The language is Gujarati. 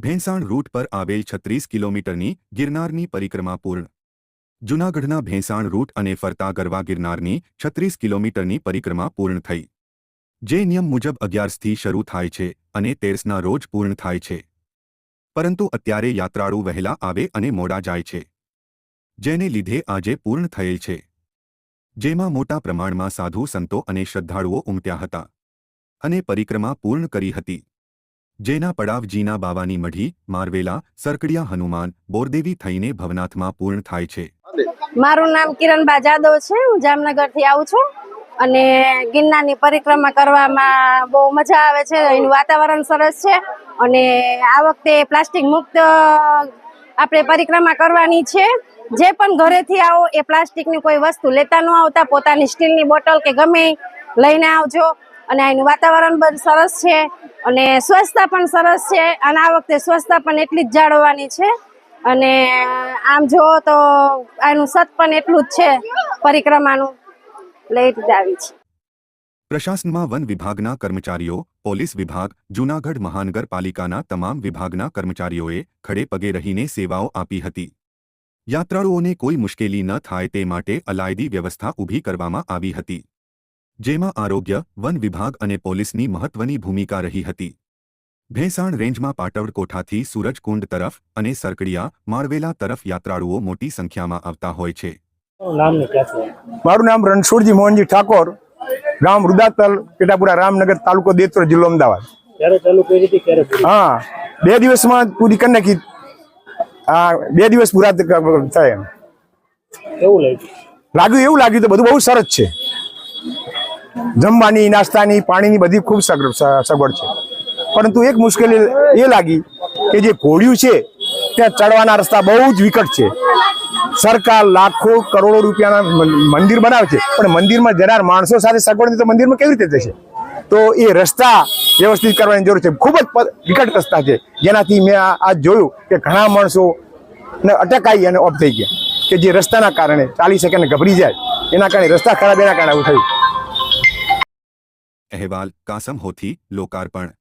ભેંસાણ રૂટ પર આવેલ છત્રીસ કિલોમીટરની ગિરનારની પરિક્રમા પૂર્ણ. જૂનાગઢના ભેંસાણ રૂટ અને ફરતા ગરવા ગિરનારની છત્રીસ કિલોમીટરની પરિક્રમા પૂર્ણ થઈ. જે નિયમ મુજબ અગિયારસથી શરૂ થાય છે અને તેરસના રોજ પૂર્ણ થાય છે. પરંતુ અત્યારે યાત્રાળુ વહેલા આવે અને મોડા જાય છે. જેને લીધે આજે પૂર્ણ થયેલ છે. જેમાં મોટા પ્રમાણમાં સાધુ સંતો અને શ્રદ્ધાળુઓ ઉમટ્યા હતા. અને પરિક્રમા પૂર્ણ કરી હતી. જેના પડાવજીના બાવાની મઢી, મારવેલા, સરકડિયા હનુમાન, બોરદેવી થઈને ભવનાથમાં પૂર્ણ થાય છે. મારું નામ કિરણબા જાદવ છે. હું જામનગરથી આવું છું અને ગિરનારની પરિક્રમા કરવામાં બહુ મજા આવે છે. એનું વાતાવરણ સરસ છે અને આ વખતે પ્લાસ્ટિક મુક્ત આપણે પરિક્રમા કરવાની છે. જે પણ ઘરેથી આવો એ પ્લાસ્ટિકની કોઈ વસ્તુ લેતા ન આવતા. પોતાની સ્ટીલની બોટલ કે ગમે લઈને આવજો. અને અહીંનું વાતાવરણ પણ સરસ છે અને સ્વચ્છતા પણ સરસ છે. અને આ વખતે સ્વચ્છતા પણ એટલી જ જાળવવાની છે. અને આમ જુઓ તો આનું સત પણ એટલું જ છે પરિક્રમાનું. લઈ જ આવી છે. પ્રશાસનમાં વન વિભાગના કર્મચારીઓ, પોલીસ વિભાગ, જૂનાગઢ મહાનગરપાલિકાના તમામ વિભાગના કર્મચારીઓએ ખડે પગે રહીને સેવાઓ આપી હતી. યાત્રાળુઓને કોઈ મુશ્કેલી ન થાય તે માટે અલાયદી વ્યવસ્થા ઊભી કરવામાં આવી હતી. જેમાં આરોગ્ય વન વિભાગ અને પોલીસની મહત્વની ભૂમિકા રહી હતી. ભેંસાણ રેન્જમાં પાટવડ કોઠાથી સૂરજકુંડ તરફ અને સરકડિયા માળવેલા તરફ યાત્રાળુઓ મોટી સંખ્યામાં આવતા હોય છે. મારું નામ રણછોડજી મોહનજી ઠાકોર ગામ રુદાતલ પેટાપુરા રામનગર તાલુકો દેતરો જિલ્લો અમદાવાદ. ક્યારે ચાલુ કરી હતી ક્યારે પૂરી? હા બે દિવસમાં પૂરી કરી નાખી. હા બે દિવસ પૂરા થાય એમ. કેવું લાગ્યું? લાગ્યું એવું લાગ્યું તો બધું બહુ સરસ છે. જમવાની, નાસ્તાની, પાણીની બધી ખૂબ સગવડ છે. પરંતુ એક મુશ્કેલી એ લાગી કે જે ઘોડિયું છે, ત્યાં ચડવાના રસ્તા બહુ જ વિકટ છે. સરકાર લાખો કરોડો રૂપિયાના મંદિર બનાવે છે પણ મંદિરમાં જનાર માણસો સાથે સગવડ તો મંદિરમાં કેવી રીતે જશે? તો એ રસ્તા વ્યવસ્થિત કરવાની જરૂર છે. ખૂબ જ વિકટ રસ્તા છે. જેનાથી મેં આ જોયું કે ઘણા માણસો ને અટકાઈ અને ઓફ થઈ ગયા. કે જે રસ્તાના કારણે ચાલી શકે ને ગભરી જાય. એના કારણે રસ્તા ખરાબ, એના કારણે આવું થયું. અહેવાલ કાસમ હોથી લોકાર્પણ.